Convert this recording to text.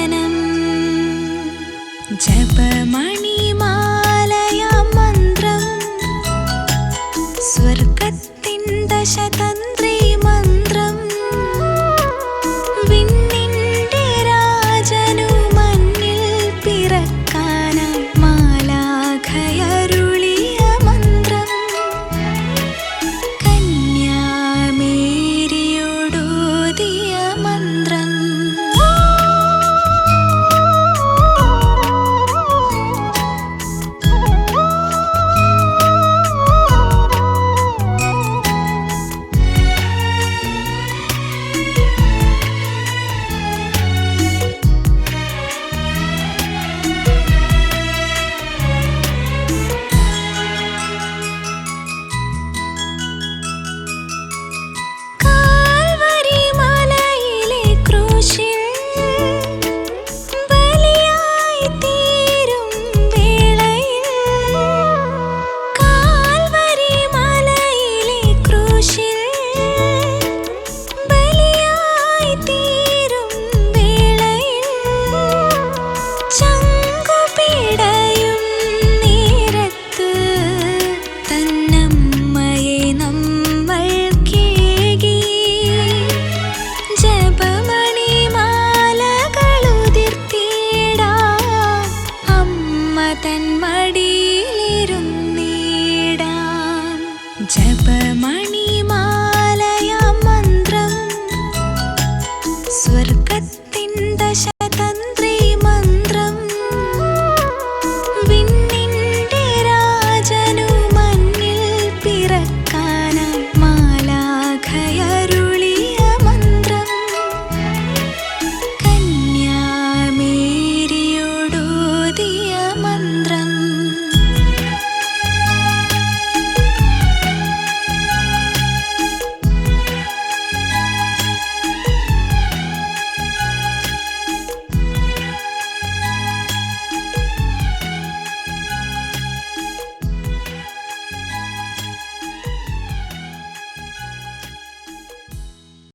വചനം ജപമണിമാലയ മന്ത്രം സ്വർഗത്തിൻ ദശതന്ത്രി